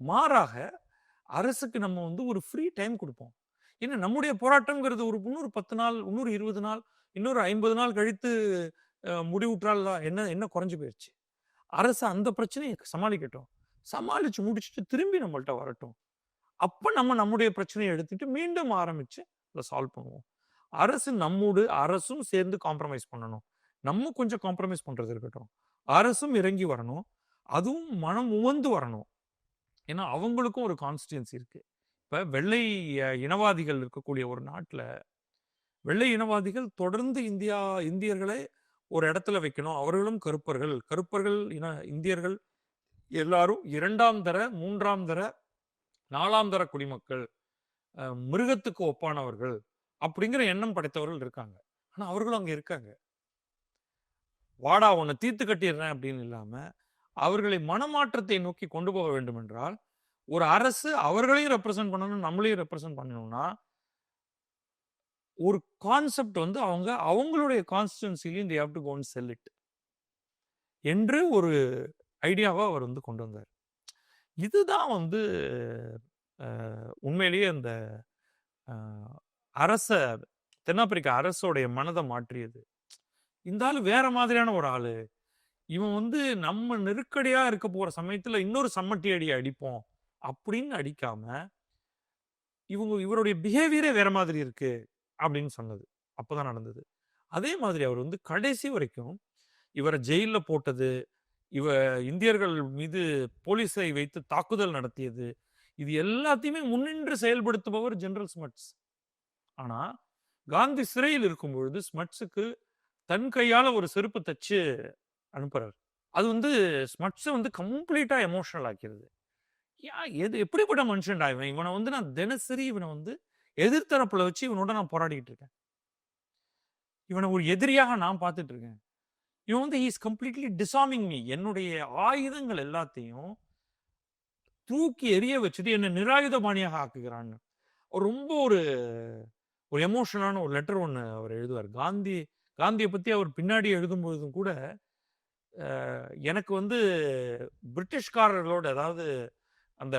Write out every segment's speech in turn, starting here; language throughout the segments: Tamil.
மாறாக அரசுக்கு நம்ம வந்து ஒரு ஃப்ரீ டைம் கொடுப்போம். ஏன்னா நம்முடைய போராட்டம்ங்கிறது ஒரு இன்னொரு பத்து நாள் இன்னொரு இருபது நாள் இன்னொரு ஐம்பது நாள் கழித்து முடிவுற்றால் என்ன என்ன குறைஞ்சு போயிடுச்சு அரசு அந்த பிரச்சனையை சமாளிக்கட்டும். சமாளித்து முடிச்சுட்டு திரும்பி நம்மள்ட்ட வரட்டும். அப்போ நம்ம நம்முடைய பிரச்சனையை எடுத்துட்டு மீண்டும் ஆரம்பித்து அதை சால்வ் பண்ணுவோம். அரசு நம்மோடு அரசும் சேர்ந்து காம்ப்ரமைஸ் பண்ணணும். நம்ம கொஞ்சம் காம்ப்ரமைஸ் பண்ணுறது இருக்கட்டும். அரசும் இறங்கி வரணும். அதுவும் மனம் உவந்து வரணும். ஏன்னா அவங்களுக்கும் ஒரு கான்ஸ்டியன்சி இருக்கு. இப்ப வெள்ளை இனவாதிகள் இருக்கக்கூடிய ஒரு நாட்டுல வெள்ளை இனவாதிகள் தொடர்ந்து இந்தியா இந்தியர்களை ஒரு இடத்துல வைக்கணும். அவர்களும் கருப்பர்கள். கருப்பர்கள் இன இந்தியர்கள் எல்லாரும் இரண்டாம் தர மூன்றாம் தர நாலாம் தர குடிமக்கள் அஹ், மிருகத்துக்கு ஒப்பானவர்கள் அப்படிங்கிற எண்ணம் படைத்தவர்கள் இருக்காங்க. ஆனா அவர்களும் அங்க இருக்காங்க. வாடா உன்னை தீர்த்து கட்டிடுறேன் அப்படின்னு இல்லாம அவர்களை மனமாற்றத்தை நோக்கி கொண்டு போக வேண்டும் என்றால் ஒரு அரசு அவர்களையும் ரெப்ரசன்ட் பண்ணணும் நம்மளையும் ரெப்ரசன்ட் பண்ணணும்னா ஒரு கான்செப்ட் வந்து அவங்க அவங்களுடைய கான்ஸ்டிடுவன்சிலையும் they have to cone sell it என்று ஒரு ஐடியாவை அவர் வந்து கொண்டு வந்தார். இதுதான் வந்து உண்மையிலேயே அந்த அரச தென்னாப்பிரிக்க அரசோடைய மனதை மாற்றியது. இந்த ஆளு வேற மாதிரியான ஒரு ஆளு. இவன் வந்து நம்ம நெருக்கடியா இருக்க போற சமயத்துல இன்னொரு சம்மட்டி அடி அடிப்போம் அப்படின்னு அடிக்காம இவங்க இவருடைய பிஹேவியரே வேற மாதிரி இருக்கு அப்படின்னு சொன்னது. அப்போதான் நடந்தது. அதே மாதிரி அவர் வந்து கடைசி வரைக்கும் இவரை ஜெயிலில் போட்டது இவ இந்தியர்கள் மீது போலீஸை வைத்து தாக்குதல் நடத்தியது இது எல்லாத்தையுமே முன்னின்று செயல்படுத்துபவர் ஜெனரல் ஸ்மட்ஸ் ஆனா காந்தி சிறையில் இருக்கும் பொழுது ஸ்மட்ஸுக்கு தன் கையால ஒரு செருப்பு தச்சு அனுப்புறாரு. அது வந்து ஸ்மட்ஸை வந்து கம்ப்ளீட்டாக எமோஷனல் ஆக்கிறது யா எது எப்படிப்பட்ட மனுஷன்டா இவன்? இவனை வந்து நான் தினசரி இவனை வந்து எதிர்த்தரப்பில் வச்சு இவனோட நான் போராடிட்டு இருக்கேன். இவனை ஒரு எதிரியாக நான் பார்த்துட்டு இருக்கேன். இவன் வந்து இஸ் கம்ப்ளீட்லி டிசார்மிங் மீ என்னுடைய ஆயுதங்கள் எல்லாத்தையும் தூக்கி எரிய வச்சுட்டு என்னை நிராயுதபாணியாக ஆக்குகிறான்னு. ரொம்ப ஒரு ஒரு எமோஷனலான ஒரு லெட்டர் ஒன்று அவர் எழுதுவார். காந்தி காந்தியை பற்றி அவர் பின்னாடி எழுதும்பொழுதும் கூட எனக்கு வந்து பிரிட்டிஷ்காரர்களோட அதாவது அந்த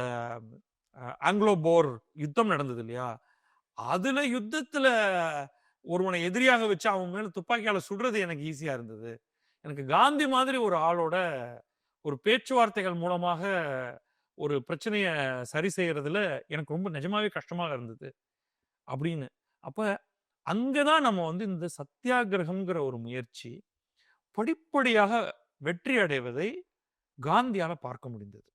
ஆங்கிலோ போர் யுத்தம் நடந்தது இல்லையா? அதுல யுத்தத்துல ஒருவனை எதிரியாக வச்சு அவன் மேல துப்பாக்கியால சுடுறது எனக்கு ஈஸியா இருந்தது. எனக்கு காந்தி மாதிரி ஒரு ஆளோட ஒரு பேச்சுவார்த்தைகள் மூலமாக ஒரு பிரச்சனைய சரி செய்யறதுல எனக்கு ரொம்ப நிஜமாவே கஷ்டமாக இருந்தது. அப்படின்னு. அப்ப அங்கதான் நம்ம வந்து இந்த சத்தியாகிரகம்ங்கிற ஒரு முயற்சி படிப்படியாக வெற்றி அடைவதை காந்தியால் பார்க்க முடிந்தது.